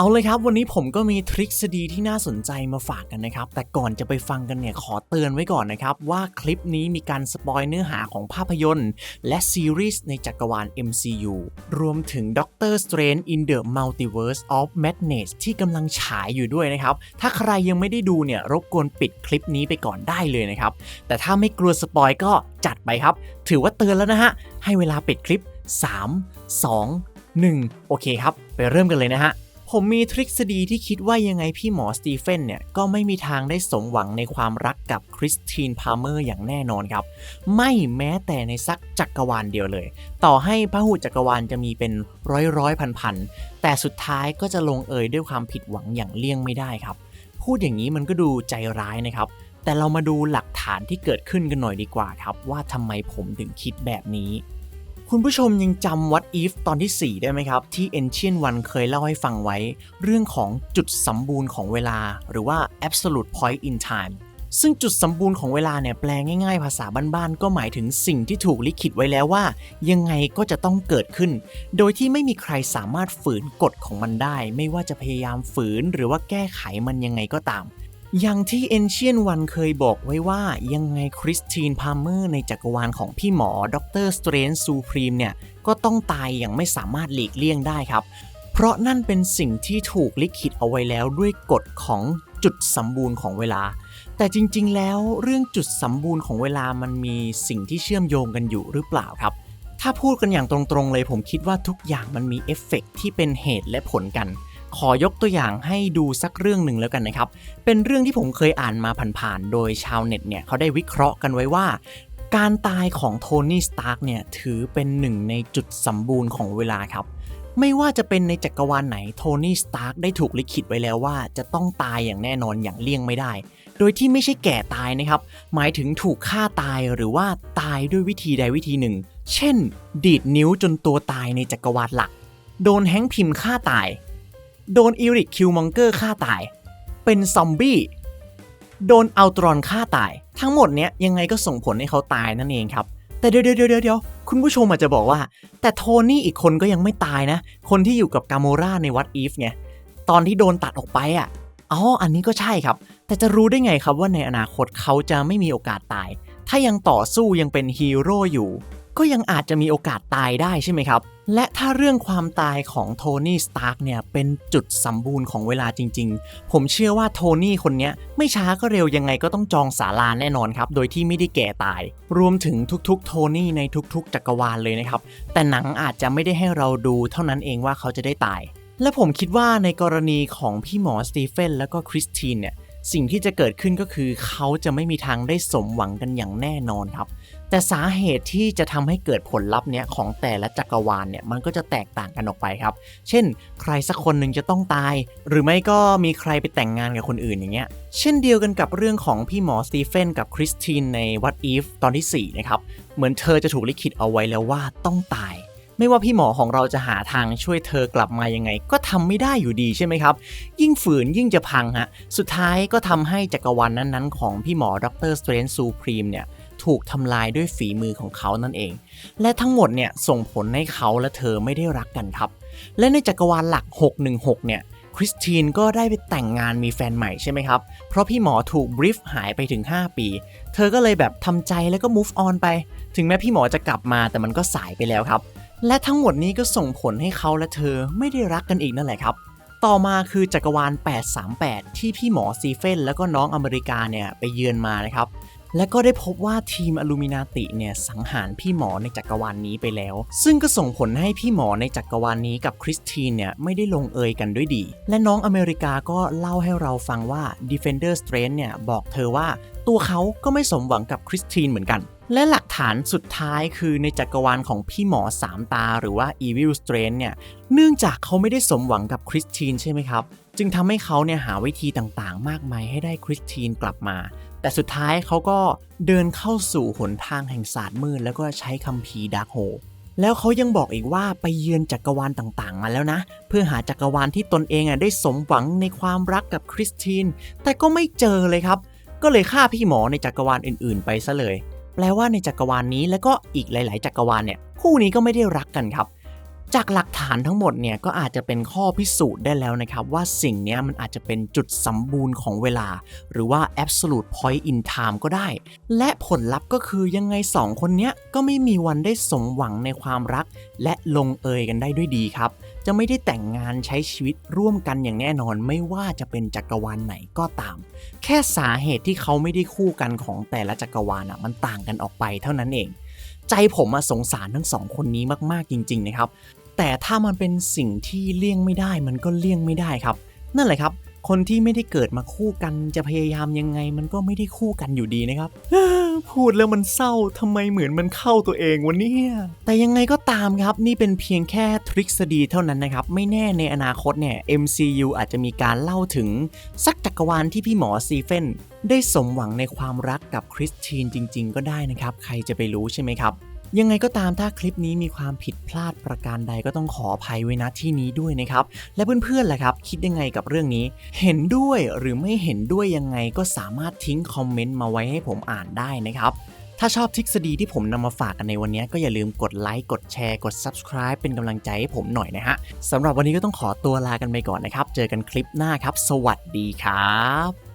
เอาเลยครับ วันนี้ผมก็มีทฤษฎีที่น่าสนใจมาฝากกันนะครับ แต่ก่อนจะไปฟังกันเนี่ยขอเตือนไว้ก่อนนะครับ ว่าคลิปนี้มีการสปอยเนื้อหาของภาพยนตร์ และซีรีส์ในจักรวาล MCU รวมถึง Doctor Strange in the Multiverse of Madness ที่กำลังฉายอยู่ด้วยนะครับ ถ้าใครยังไม่ได้ดูเนี่ยรบกวนปิดคลิปนี้ไปก่อนได้เลยนะครับ แต่ถ้าไม่กลัวสปอยก็จัดไปครับ ถือว่าเตือนแล้วนะฮะให้เวลาปิดคลิป 3 2 1 โอเคครับ ไปเริ่มกันเลยนะฮะ ผมมีทฤษฎีที่คิดว่ายังไงพี่หมอสตีเฟนเนี่ย ก็ไม่มีทางได้สมหวังในความรักกับคริสตินพาร์เมอร์อย่างแน่นอนครับ ไม่แม้แต่ในสักจักรวาลเดียวเลย ต่อให้พระหูจักรวาลจะมีเป็นร้อยร้อยพันพันแต่สุดท้ายก็จะลงเอยด้วยความผิดหวังอย่างเลี่ยงไม่ได้ครับ พูดอย่างนี้มันก็ดูใจร้ายนะครับ แต่เรามาดูหลักฐานที่เกิดขึ้นกันหน่อยดีกว่าครับ ว่าทำไมผมถึงคิดแบบนี้ คุณผู้ชมยังจำ What If ตอนที่ 4 ได้ไหมครับ ที่ Ancient One เคยเล่าให้ฟังไว้ เรื่องของจุดสมบูรณ์ของเวลา หรือว่า absolute point in time ซึ่งจุดสมบูรณ์ของเวลาเนี่ยแปลง่ายๆ ภาษาบ้านๆ ก็หมายถึงสิ่งที่ถูกลิขิตไว้แล้วว่า ยังไงก็จะต้องเกิดขึ้น โดยที่ไม่มีใครสามารถฝืนกฎของมันได้ ไม่ว่าจะพยายามฝืนหรือว่าแก้ไขมันยังไงก็ตาม อย่างที่ Ancient One เคยบอกไว้ว่ายังไงคริสตินพาร์เมอร์ในจักรวาลของพี่หมอด็อกเตอร์สเตรนซูพรีมเนี่ย ก็ต้องตายอย่างไม่สามารถหลีกเลี่ยงได้ครับ เพราะนั่นเป็นสิ่งที่ถูกลิขิตเอาไว้แล้วด้วยกฎของจุดสมบูรณ์ของเวลา แต่จริงๆ แล้วเรื่องจุดสมบูรณ์ของเวลามันมีสิ่งที่เชื่อมโยงกันอยู่หรือเปล่าครับ ถ้าพูดกันอย่างตรงๆเลยผมคิดว่าทุกอย่างมันมีเอฟเฟกต์ที่เป็นเหตุและผลกัน ขอยกตัวอย่างให้ดูสักเรื่องหนึ่งแล้วกันนะครับ เป็นเรื่องที่ผมเคยอ่านมาผ่านๆ โดยชาวเน็ตเนี่ยเขาได้วิเคราะห์กันไว้ว่า การตายของโทนี่ สตาร์กเนี่ยถือเป็นหนึ่งในจุดสมบูรณ์ของเวลาครับ ไม่ว่าจะเป็นในจักรวาลไหนโทนี่ สตาร์กได้ถูกลิขิตไว้แล้วว่า จะต้องตายอย่างแน่นอนอย่างเลี่ยงไม่ได้ โดยที่ไม่ใช่แก่ตายนะครับ หมายถึงถูกฆ่าตายหรือว่าตายด้วยวิธีใดวิธีหนึ่ง เช่น ดีดนิ้วจนตัวตายในจักรวาลหลัก โดนแฮงค์พิมพ์ฆ่าตาย โดนอีริกคิวมองเกอร์ฆ่าตาย เป็นซอมบี้ โดนอัลตรอนฆ่าตาย ทั้งหมดเนี้ยยังไงก็ส่งผลให้เขาตายนั่นเองครับ แต่เดี๋ยวเดี๋ยวเดี๋ยวคุณผู้ชมอาจจะบอกว่า แต่โทนี่อีกคนก็ยังไม่ตายนะ คนที่อยู่กับกาโมราในวัดอีฟไง ตอนที่โดนตัดออกไปอะ อ๋อ อันนี้ก็ใช่ครับ แต่จะรู้ได้ไงครับว่าในอนาคตเขาจะไม่มีโอกาสตาย ถ้ายังต่อสู้ยังเป็นฮีโร่อยู่ ก็ยังอาจจะมีโอกาสตายได้ใช่ไหมครับ และถ้าเรื่องความตายของโทนี่สตาร์กเนี่ยเป็นจุดสมบูรณ์ของเวลาจริง ๆ ผมเชื่อว่าโทนี่คนนี้ไม่ช้าก็เร็วยังไงก็ต้องจองศาลาแน่นอนครับ โดยที่ไม่ได้แก่ตาย รวมถึงทุกๆ โทนี่ในทุกๆ จักรวาลเลยนะครับ แต่หนังอาจจะไม่ได้ให้เราดูเท่านั้นเองว่าเขาจะได้ตาย และผมคิดว่าในกรณีของพี่หมอสตีเฟนแล้วก็คริสตินเนี่ย สิ่งที่จะเกิดขึ้นก็คือเขาจะไม่มีทางได้สมหวังกันอย่างแน่นอนครับ แต่สาเหตุที่จะทำให้เกิดผลลัพธ์เนี่ยของแต่ละจักรวาลเนี่ยมันก็จะแตกต่างกันออกไปครับ เช่น ใครสักคนหนึ่งจะต้องตาย หรือไม่ก็มีใครไปแต่งงานกับคนอื่นอย่างเงี้ย เช่นเดียวกันกับเรื่องของพี่หมอสตีเฟนกับคริสตินใน What If ตอนที่4นะครับ เหมือนเธอจะถูกลิขิตเอาไว้แล้วว่าต้องตาย ไม่ว่าพี่หมอของเราจะหาทางช่วยเธอกลับมายังไง ก็ทำไม่ได้อยู่ดีใช่ไหมครับ ยิ่งฝืนยิ่งจะพังฮะ สุดท้ายก็ทำให้จักรวาลนั้นๆ ของพี่หมอดรสเตรนซูพรีมเนี่ยถูกทำลายด้วยฝีมือของเขานั่นเอง และทั้งหมดเนี่ยส่งผลให้เขาและเธอไม่ได้รักกันครับ และในจักรวาลหลัก 616 เนี่ยคริสตินก็ได้ไปแต่งงานมีแฟนใหม่ใช่ไหมครับ เพราะพี่หมอถูกบริฟหายไปถึง 5 ปี เธอก็เลยแบบทำใจแล้วก็ move on ไป ถึงแม้พี่หมอจะกลับมาแต่มันก็สายไปแล้วครับ และทั้งหมดนี้ก็ส่งผลให้เขาและเธอไม่ได้รักกันอีกนั่นแหละครับ ต่อมาคือจักรวาล 838 ที่พี่หมอซีเฟนแล้วก็น้องอเมริกาเนี่ยไปเยือนมานะครับ และก็ได้พบว่าทีมอลูมินาติเนี่ยสังหารพี่หมอในจักรวาลนี้ไปแล้ว ซึ่งก็ส่งผลให้พี่หมอในจักรวาลนี้กับคริสตินเนี่ยไม่ได้ลงเอยกันด้วยดี และน้องอเมริกาก็เล่าให้เราฟังว่า Defender Strange เนี่ยบอกเธอว่า ตัวเขาก็ไม่สมหวังกับคริสตินเหมือนกัน และหลักฐานสุดท้ายคือในจักรวาลของพี่หมอสามตาหรือว่า Evil Strange เนี่ย เนื่องจากเขาไม่ได้สมหวังกับคริสตินใช่ไหมครับ จึงทำให้เขาเนี่ยหาวิธีต่างๆ มากมายให้ได้คริสตินกลับมา แต่สุดท้ายเขาก็เดินเข้าสู่หนทางแห่งศาสตร์มืดแล้วก็ใช้คัมภีร์ดาร์กโฮแล้วเขายังบอกอีกว่าไปเยือนจักรวาลต่างๆ มาแล้วนะ เพื่อหาจักรวาลที่ตนเองอะได้สมหวังในความรักกับคริสตินแต่ก็ไม่เจอเลยครับ ก็เลยฆ่าพี่หมอในจักรวาลอื่นๆ ไปซะเลย แปลว่าในจักรวาลนี้และก็อีกหลาย ๆ จักรวาลเนี่ยคู่นี้ก็ไม่ได้รักกันครับ จากหลักฐานทั้งหมดเนี่ยก็อาจจะเป็นข้อพิสูจน์ได้แล้วนะครับ ว่าสิ่งนี้มันอาจจะเป็นจุดสมบูรณ์ของเวลา หรือว่า absolute point in time ก็ได้ และผลลัพธ์ก็คือยังไงสองคนเนี้ยก็ไม่มีวันได้สมหวังในความรัก และลงเอยกันได้ด้วยดีครับ จะไม่ได้แต่งงานใช้ชีวิตร่วมกันอย่างแน่นอนไม่ว่าจะเป็นจักรวาลไหนก็ตาม แค่สาเหตุที่เขาไม่ได้คู่กันของแต่ละจักรวาลอะมันต่างกันออกไปเท่านั้นเอง ใจผมอะสงสารทั้งสองคนนี้มากๆจริง ๆ นะครับ แต่ถ้ามันเป็นสิ่งที่เลี่ยงไม่ได้มันก็เลี่ยงไม่ได้ครับ นั่นแหละครับ คนที่ไม่ได้เกิดมาคู่กันจะพยายามยังไงมันก็ไม่ได้คู่กันอยู่ดีนะครับ พูดแล้วมันเศร้าทำไมเหมือนมันเข้าตัวเองวะเนี่ยแต่ยังไงก็ตามครับนี่เป็นเพียงแค่ทฤษฎีเท่านั้นนะครับ ไม่แน่ในอนาคตเนี่ย MCU อาจจะมีการเล่าถึงสักจักรวาลที่พี่หมอซีเฟนได้สมหวังในความรักกับคริสตินจริง ๆ ก็ได้นะครับ ใครจะไปรู้ใช่ไหมครับ ยังไงก็ตามถ้าคลิปนี้มีความผิดพลาดประการใดก็ต้องขออภัยไว้ณที่นี้ด้วยนะครับ และเพื่อนๆล่ะครับ คิดยังไงกับเรื่องนี้ เห็นด้วยหรือไม่เห็นด้วยยังไงก็สามารถทิ้งคอมเมนต์มาไว้ให้ผมอ่านได้นะครับถ้าชอบทฤษฎีที่ผมนำมาฝากกันในวันนี้ก็อย่าลืมกดไลค์กดแชร์กด subscribe เป็นกำลังใจให้ผมหน่อยนะฮะสำหรับวันนี้ก็ต้องขอตัวลากันไปก่อนนะครับ เจอกันคลิปหน้าครับ สวัสดีครับ